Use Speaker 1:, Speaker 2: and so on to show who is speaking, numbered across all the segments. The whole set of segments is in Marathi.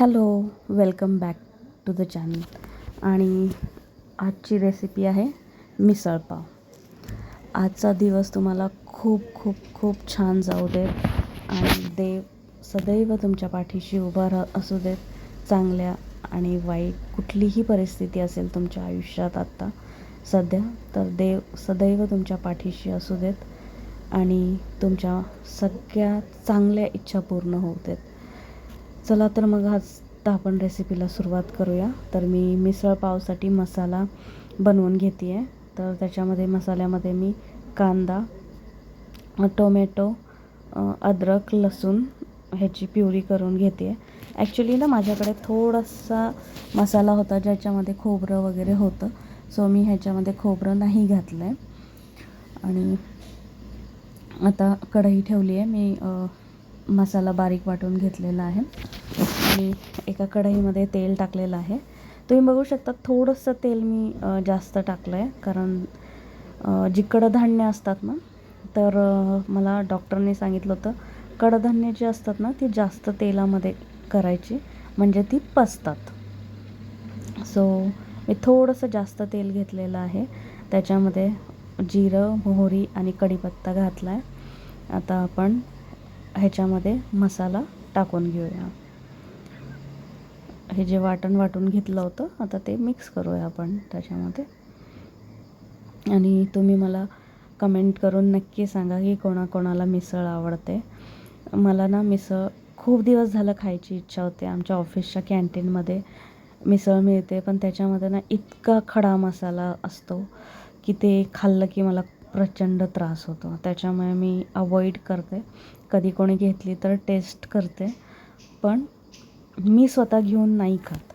Speaker 1: Hello welcome back to the channel. आणि आजची रेसिपी आहे मिसळपाव आजचा दिवस तुम्हाला खूप खूप खूप छान जाऊ देत आणि देव सदैव तुमच्या पाठीशी उभा राह असू देत चांगल्या आणि वाईट कुठलीही परिस्थिती असेल तुमच्या आयुष्यात आत्ता सध्या तर देव सदैव तुमच्या पाठीशी असू देत आणि तुमच्या सगळ्या चांगल्या इच्छा पूर्ण होऊ देत. चला तर मग आज तर आपण रेसिपीला सुरुवात करूया. तर मी मिसळ पावसाठी मसाला बनवून घेते आहे तर त्याच्यामध्ये मसाल्यामध्ये मी कांदा टोमॅटो अद्रक लसूण ह्याची प्युरी करून घेते आहे ॲक्च्युली ना माझ्याकडे थोडासा मसाला होता ज्याच्यामध्ये खोबरं वगैरे होतं. सो मी ह्याच्यामध्ये खोबरं नाही घातलं आहे आणि आता कढई ठेवली आहे मी मसाला बारीक वाटून घेतलेला आहे. आणि एका कढईमध्ये तेल टाकलेलं आहे. तुम्ही बघू शकता थोडंसं तेल मी जास्त टाकलं आहे कारण जी कडधान्य असतात ना तर मला डॉक्टरने सांगितलं होतं कडधान्य जी असतात ना ती जास्त तेलामध्ये करायची. म्हणजे ती पचतात. सो मी थोडंसं जास्त तेल घेतलेलं आहे. त्याच्यामध्ये जिरं मोहरी आणि कढीपत्ता घातला आहे आता आपण ह्याच्यामध्ये मसाला टाकून घेऊया. हे जे वाटण वाटून घेतलं होतं आता ते मिक्स करूया आपण त्याच्यामध्ये. आणि तुम्ही मला कमेंट करून नक्की सांगा की कोणाकोणाला मिसळ आवडते. मला ना मिसळ खूप दिवस झालं खायची इच्छा होते. आमच्या ऑफिसच्या कॅन्टीनमध्ये मिसळ मिळते पण त्याच्यामध्ये ना इतका खडा मसाला असतो की ते खाल्लं की मला प्रचंड त्रास होतो. त्याच्यामुळे मी अवॉइड करते. कधी कोणी घेतली तर टेस्ट करते पण मी स्वतः घेऊन नाही खात.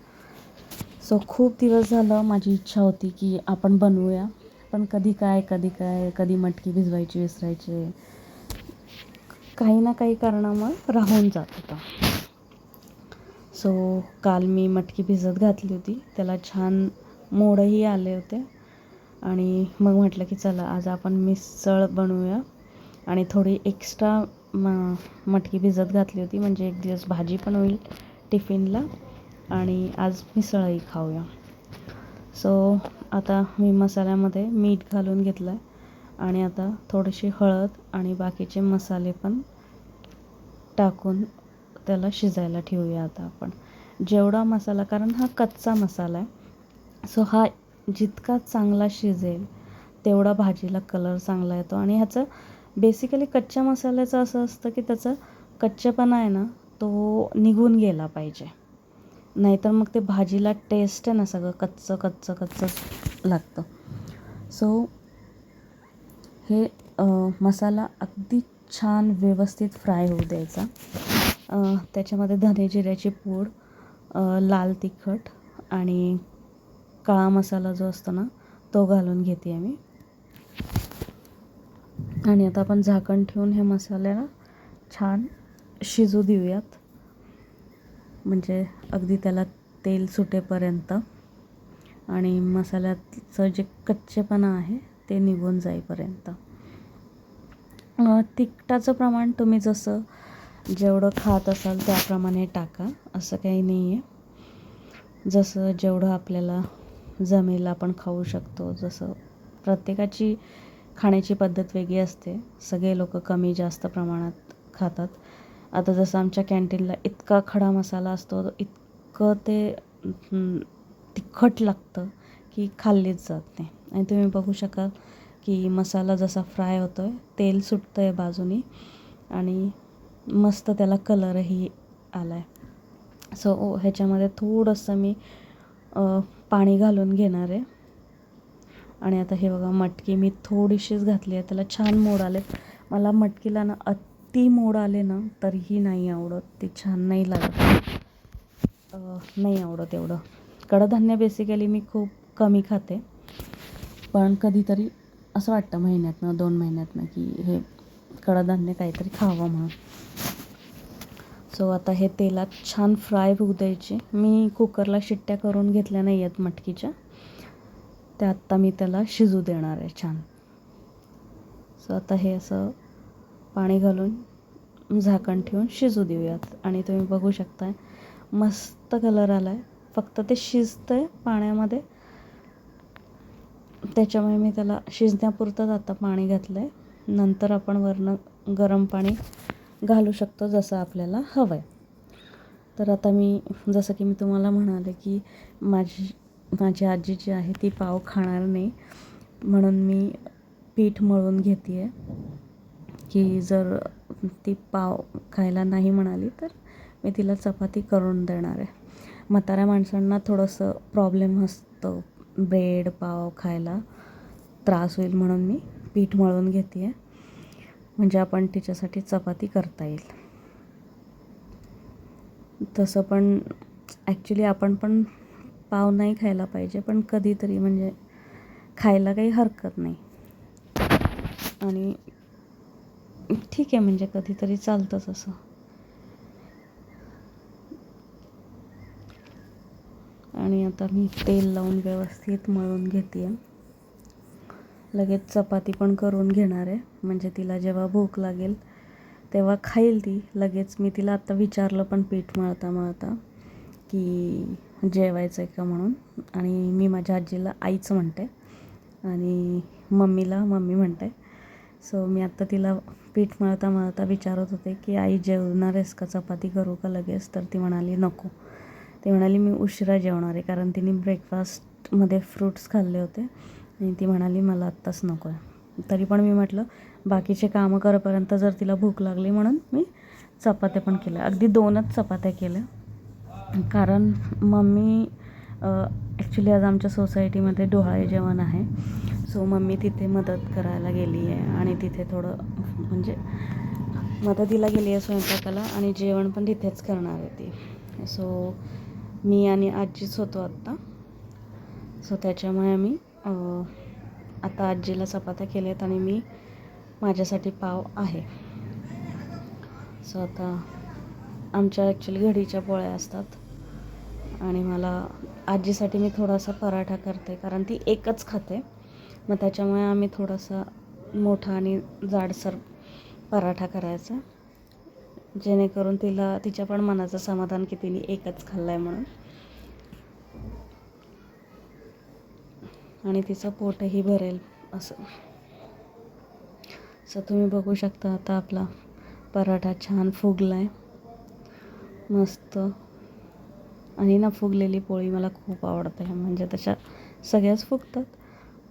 Speaker 1: सो खूप दिवस झालं माझी इच्छा होती की आपण बनवूया पण कधी काय कधी काय कधी मटकी भिजवायची विसरायची काही ना काही कारणामुळे राहून जात होता. सो काल मी मटकी भिजत घातली होती त्याला छान मोडही आले होते आणि मग म्हटलं की चला आज आपण मिसळ बनवूया. आणि थोडी एक्स्ट्रा म मटकी भिजत घातली होती. म्हणजे एक दिवस भाजी पण होईल टिफिनला. आणि आज मिसळही खाऊया. सो आता मी मसाल्यामध्ये मीठ घालून घेतलं आहे आणि आता थोडीशी हळद आणि बाकीचे मसाले पण टाकून त्याला शिजायला ठेवूया आता आपण. जेवढा मसाला कारण हा कच्चा मसाला आहे. सो हा जितका चांगला शिजेल तेवढा भाजीला कलर चांगला येतो. आणि ह्याचं बेसिकली कच्च्या मसाल्याचं असं असतं की त्याचा कच्चेपणा आहे ना तो निघून गेला पाहिजे. नाहीतर मग ते भाजीला टेस्ट आहे ना सगळं कच्चं कच्चं कच्चं लागतं. सो हे मसाला अगदी छान व्यवस्थित फ्राय होऊ द्यायचा. त्याच्यामध्ये धने जिऱ्याची पूड लाल तिखट आणि काळा मसाला जो असतो ना तो घालून घेते आहे मी आणि आता आपण झाकण ठेवून हे मसाल्याला छान शिजू देऊयात. म्हणजे अगदी त्याला तेल सुटेपर्यंत. आणि मसाल्याचं जे कच्चेपणा आहे ते निघून जाईपर्यंत. तिखटाचं प्रमाण तुम्ही जसं जेवढं खात असाल त्याप्रमाणे टाका. असं काही नाही आहे जसं जेवढं आपल्याला जमेल आपण खाऊ शकतो. जसं प्रत्येकाची खाण्याची पद्धत वेगळी असते. सगळे लोक कमी जास्त प्रमाणात खातात. आता जसं आमच्या कॅन्टीनला इतका खडा मसाला असतो इतकं ते तिखट लागतं की खाल्लीच जात नाही. आणि तुम्ही बघू शकाल की मसाला जसा फ्राय होतो आहे तेल सुटतं आहे बाजूनी आणि मस्त त्याला कलरही आला आहे सो ह्याच्यामध्ये थोडंसं मी पाणी घालून घेणार आहे. आणि आता हे बघा मटकी मी थोडीशीच घातली आहे त्याला छान मोड आले मला मटकीला ना अति मोड आले ना तरीही नाही आवडत. ते छान नाही लागत. नाही आवडत एवढं. कडधान्य बेसिकली मी खूप कमी खाते. पण कधीतरी असं वाटतं महिन्यातनं दोन महिन्यातनं की हे कडधान्य काहीतरी खावं म्हणून. सो आता हे तेलात छान फ्राय होऊ द्यायचे. मी कुकरला शिट्ट्या करून घेतल्या नाही आहेत मटकीच्या. ते आत्ता मी त्याला शिजू देणार आहे छान. सो आता हे असं पाणी घालून झाकण ठेवून शिजू देऊयात. आणि तुम्ही बघू शकताय मस्त कलर आला आहे फक्त ते शिजतं आहे पाण्यामध्ये. त्याच्यामुळे मी त्याला शिजण्यापुरतंच आता पाणी घातलं आहे नंतर आपण वरनं गरम पाणी घालू शकतो जसं आपल्याला हवं आहे तर आता मी जसं की मी तुम्हाला म्हणाले की माझी माझी आजी जी आहे ती पाव खाणार नाही. म्हणून मी पीठ मळून घेते आहे की जर ती पाव खायला नाही म्हणाली तर मी तिला चपाती करून देणार आहे. म्हाताऱ्या माणसांना थोडंसं प्रॉब्लेम असतो. ब्रेड पाव खायला त्रास होईल म्हणून मी पीठ मळून घेते आहे म्हणजे आपण तिच्यासाठी चपाती करता येईल. तसं पण ॲक्च्युली आपण पण पाव नाही खायला पाहिजे पण कधीतरी म्हणजे खायला काही हरकत नाही. आणि ठीक आहे म्हणजे कधीतरी चालतंच असं. आणि आता मी तेल लावून व्यवस्थित मळून घेते आहे लगेच चपाती पण करून घेणार आहे. म्हणजे तिला जेव्हा भूक लागेल तेव्हा खाईल ती. लगेच मी तिला आत्ता विचारलं पण पीठ मळता मळता की जेवायचं आहे का म्हणून. आणि मी माझ्या आजीला आईच म्हणते. आणि मम्मीला मम्मी म्हणते. सो मी आत्ता तिला पीठ मळता मळता विचारत होते की आई जेवणार आहेस का? चपाती करू का लगेच? तर ती म्हणाली नको. ती म्हणाली मी उशिरा जेवणार आहे. कारण तिने ब्रेकफास्टमध्ये फ्रूट्स खाल्ले होते. आणि ती म्हणाली मला आत्ताच नको आहे. तरी पण मी म्हटलं बाकीचे कामं करेपर्यंत जर तिला भूक लागली म्हणून मी चपात्या पण केल्या. अगदी दोनच चपात्या केल्या. कारण मम्मी ॲक्च्युली आज आमच्या सोसायटीमध्ये डोहाळे जेवण आहे. सो मम्मी तिथे मदत करायला गेली आहे आणि तिथे थोडं म्हणजे मदतीला गेली आहे स्वयंपाकाला आणि जेवण पण तिथेच करणार आहे ती. सो मी आणि आजीच होतो आत्ता. सो त्याच्यामुळे आम्ही आता आजीला चपात्या केल्यात आणि मी माझ्यासाठी पाव आहे. सो आता आमच्या ॲक्च्युली घडीच्या पोळ्या असतात. आणि मला आजीसाठी मी थोडासा पराठा करते कारण ती एकच खाते. मग त्याच्यामुळे आम्ही थोडासा मोठा आणि जाडसर पराठा करायचा. जेणेकरून तिला तिच्या पण मनाचं समाधान की तिने एकच खाल्लं आहे म्हणून. आणि तिचं पोटही भरेल असं. सो तुम्ही बघू शकता आता आपला पराठा छान फुगला आहे मस्त. आणि ना फुगलेली पोळी मला खूप आवडते. म्हणजे तशा सगळ्याच फुगतात.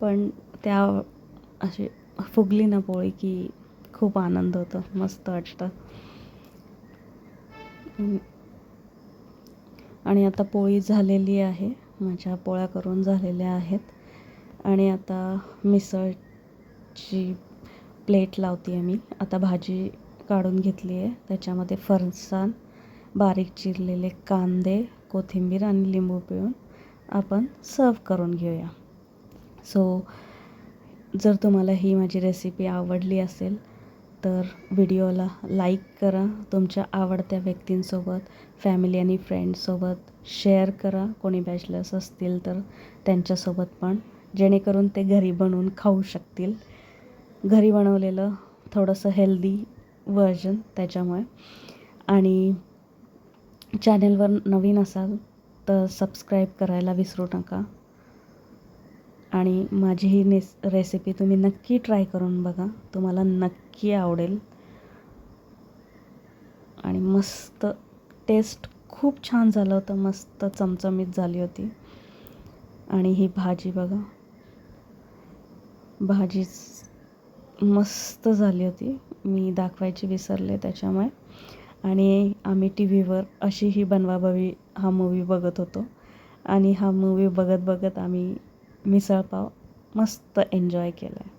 Speaker 1: पण त्या अशी फुगली ना पोळी की खूप आनंद होतो. मस्त वाटतं. आणि आता पोळी झालेली आहे. माझ्या पोळ्या करून झालेल्या आहेत. आणि आता मिसळची प्लेट लावते आहे मी. आता भाजी काढून घेतली आहे त्याच्यामध्ये फरसाण बारीक चिरलेले कांदे कोथिंबीर आणि लिंबू पिळून आपण सर्व करून घेऊया. सो जर तुम्हाला ही माझी रेसिपी आवडली असेल तर व्हिडिओला लाईक करा. तुमच्या आवडत्या व्यक्तींसोबत फॅमिली आणि फ्रेंड्ससोबत शेअर करा. कोणी बॅचलर्स असतील तर त्यांच्यासोबत पण जेणेकरून ते घरी बनवून खाऊ शकतील. घरी बनवलेलं थोडंसं हेल्दी व्हर्जन त्याच्यामुळे. आणि चॅनेलवर नवीन असाल तर सबस्क्राईब करायला विसरू नका. आणि माझी ही नेस रेसिपी तुम्ही नक्की ट्राय करून बघा. तुम्हाला नक्की आवडेल. आणि मस्त टेस्ट खूप छान झालं होतं. मस्त चमचमीत झाली होती. आणि ही भाजी बघा. भाजी मस्त झाली होती. मी दाखवायची विसरले त्याच्यामुळे. आणि आम्ही टी व्हीवर अशी ही बनवाबवी हा मूवी बघत होतो. आणि हा मूवी बघत बघत आम्ही मिसळपाव मस्त एन्जॉय केला आहे